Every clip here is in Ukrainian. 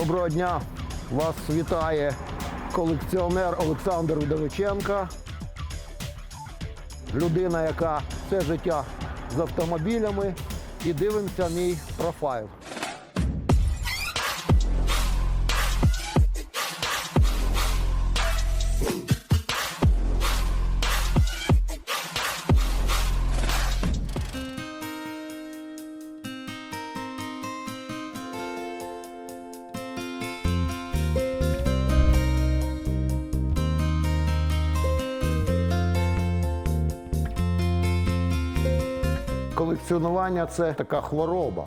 Доброго дня! Вас вітає колекціонер Олександр Вдовиченко. Людина, яка все життя з автомобілями. І дивимося мій профайл. Колекціонування це така хвороба.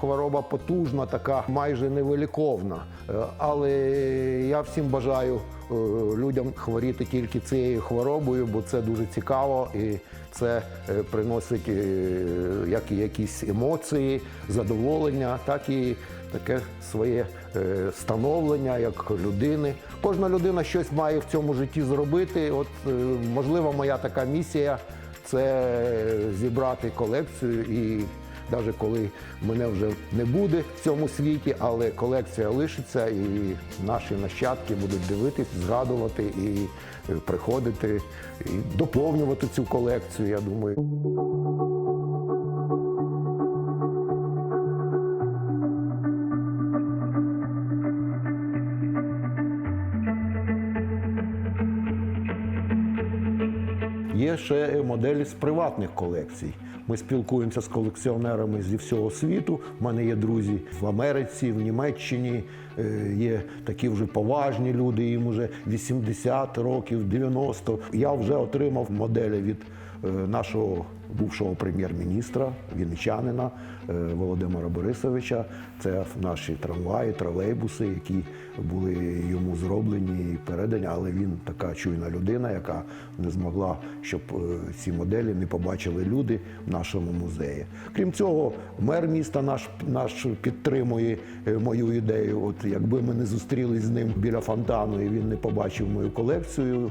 Хвороба потужна, така майже невиліковна. Е, Але я всім бажаю е, людям хворіти тільки цією хворобою, бо це дуже цікаво і це е, приносить як і якісь емоції, задоволення, так і таке своє становлення як людини. Кожна людина щось має в цьому житті зробити. От, можливо, моя така місія це зібрати колекцію і навіть коли мене вже не буде в цьому світі, але колекція лишиться, і наші нащадки будуть дивитись, згадувати і приходити і доповнювати цю колекцію. Я думаю. Ще моделі з приватних колекцій. Ми спілкуємося з колекціонерами зі всього світу. У мене є друзі в Америці, в Німеччині. Е, Є такі вже поважні люди, їм вже 80 років, 90. Я вже отримав моделі від е, нашого бувшого прем'єр-міністра, вінничанина е, Володимира Борисовича. Це наші трамваї, тролейбуси, які були йому зроблені і передані, але він така чуйна людина, яка не змогла, щоб е, ці моделі не побачили люди в нашому музеї. Крім цього, мер міста наш, наш підтримує е, мою ідею. От якби ми не зустрілись з ним біля фонтану і він не побачив мою колекцію,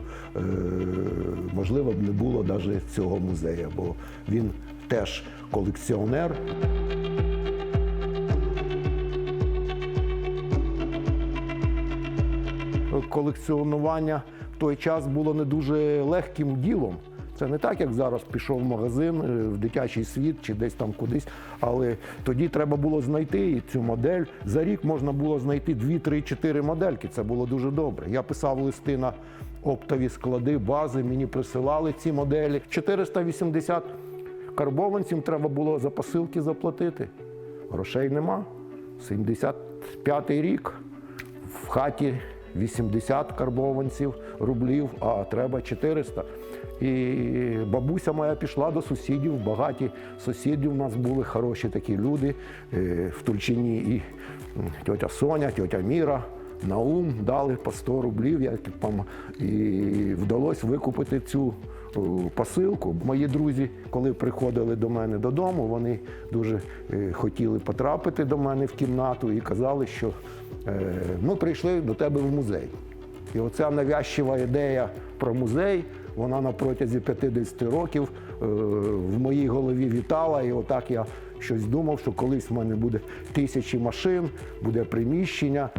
можливо б не було навіть цього музею, бо він теж колекціонер. колекціонування в той час було не дуже легким ділом. Це не так, як зараз пішов в магазин, е, в дитячий світ чи десь там кудись. Але тоді треба було знайти цю модель. За рік можна було знайти 2, 3, 4 модельки. Це було дуже добре. Я писав листи на оптові склади, бази, мені присилали ці моделі. 480 карбованців треба було за посилки заплатити. Грошей нема. 75-й рік в хаті 80 карбованців рублів, а треба 400. І бабуся моя пішла до сусідів, багаті сусідів у нас були хороші такі люди е, в Тульчині. І тьотя Соня, тьотя Міра, Наум дали по 100 рублів. Я, і вдалося викупити цю посилку. Мої друзі, коли приходили до мене додому, вони дуже е, хотіли потрапити до мене в кімнату і казали, що е, ми прийшли до тебе в музей. І оця навязчива ідея про музей, вона на протязі 50 років е, в моїй голові вітала. І отак я щось думав, що колись в мене буде тисячі машин, буде приміщення.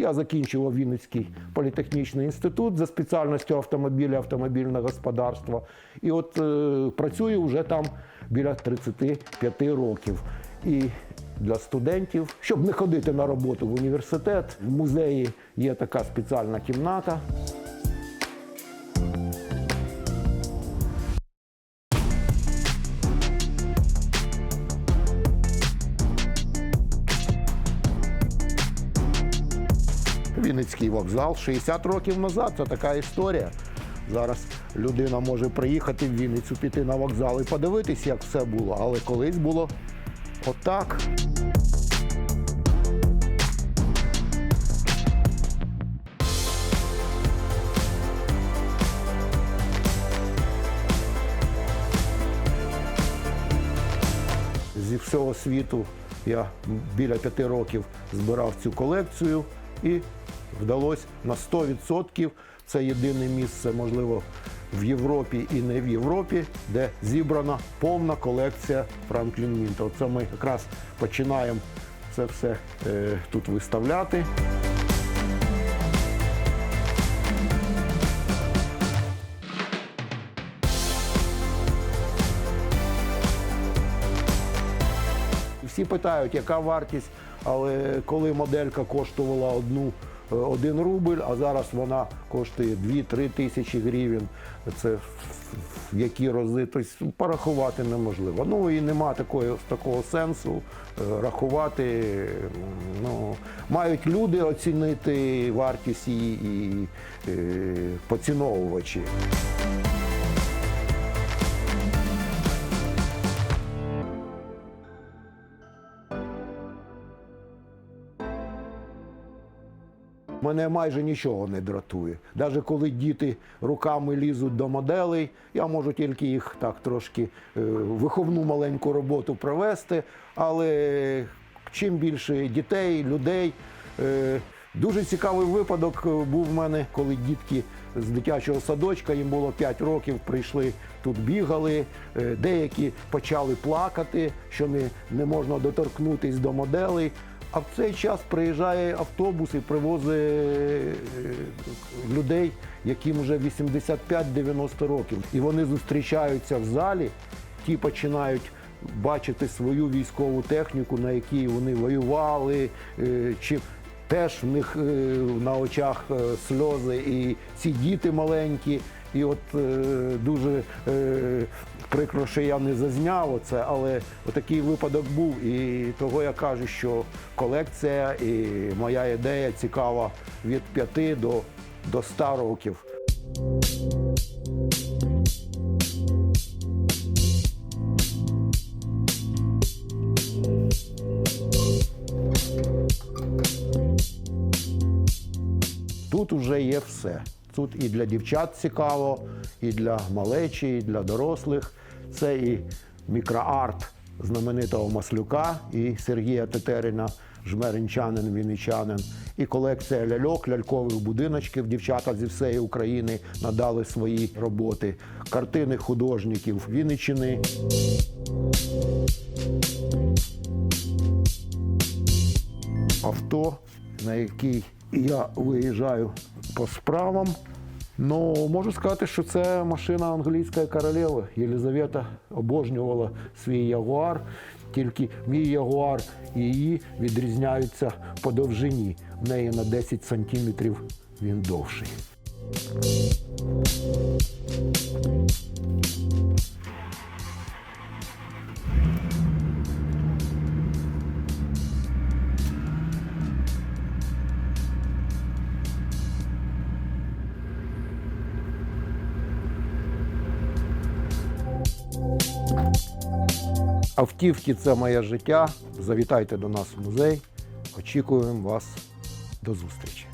Я закінчував Вінницький політехнічний інститут за спеціальністю автомобіля, автомобільне господарство. І от е, працюю вже там біля 35 років. І для студентів, щоб не ходити на роботу в університет, в музеї є така спеціальна кімната. Вінницький вокзал 60 років назад. Це така історія. Зараз людина може приїхати в Вінницю, піти на вокзал і подивитись, як все було. Але колись було отак. Зі всього світу я біля п'яти років збирав цю колекцію і вдалося на 100%. Це єдине місце, можливо, в Європі і не в Європі, де зібрана повна колекція Франклін Мінта. Оце ми якраз починаємо це все е, тут виставляти. Всі питають, яка вартість, але коли моделька коштувала одну, е, один рубль, а зараз вона коштує 2-3 тисячі гривень, це в- які рази, тобто порахувати неможливо. Ну і нема такої, такого сенсу е, рахувати. Ну, мають люди оцінити вартість і, і е, поціновувачі. Мене майже нічого не дратує. Навіть коли діти руками лізуть до моделей, я можу тільки їх так трошки е, виховну маленьку роботу провести. Але чим більше дітей, людей. е, Дуже цікавий випадок е, був в мене, коли дітки з дитячого садочка, їм було 5 років, прийшли тут бігали. Деякі почали плакати, що не, не можна доторкнутись до моделей. А в цей час приїжджає автобус і привозить е, людей, яким вже 85-90 років. І вони зустрічаються в залі, ті починають бачити свою військову техніку, на якій вони воювали, е, чи теж в них е, на очах е, сльози, і ці діти маленькі. І от е, дуже е, прикро, що я не зазняв оце, але отакий випадок був. І того я кажу, що колекція і моя ідея цікава від 5 до, до 100 років. Тут вже є все. Тут і для дівчат цікаво, і для малечі, і для дорослих. Це і мікроарт знаменитого Маслюка і Сергія Тетеріна, жмеринчанин, вінничанин, і колекція ляльок, лялькових будиночків. Дівчата зі всієї України надали свої роботи, картини художників Вінниччини. авто, на який я виїжджаю по справам. Ну, можу сказати, що це машина англійської королеви. Єлизавета обожнювала свій ягуар, тільки мій ягуар і її відрізняються по довжині. В неї на 10 сантиметрів він довший. Автівки це моє життя. Завітайте до нас в музей. Очікуємо вас до зустрічі.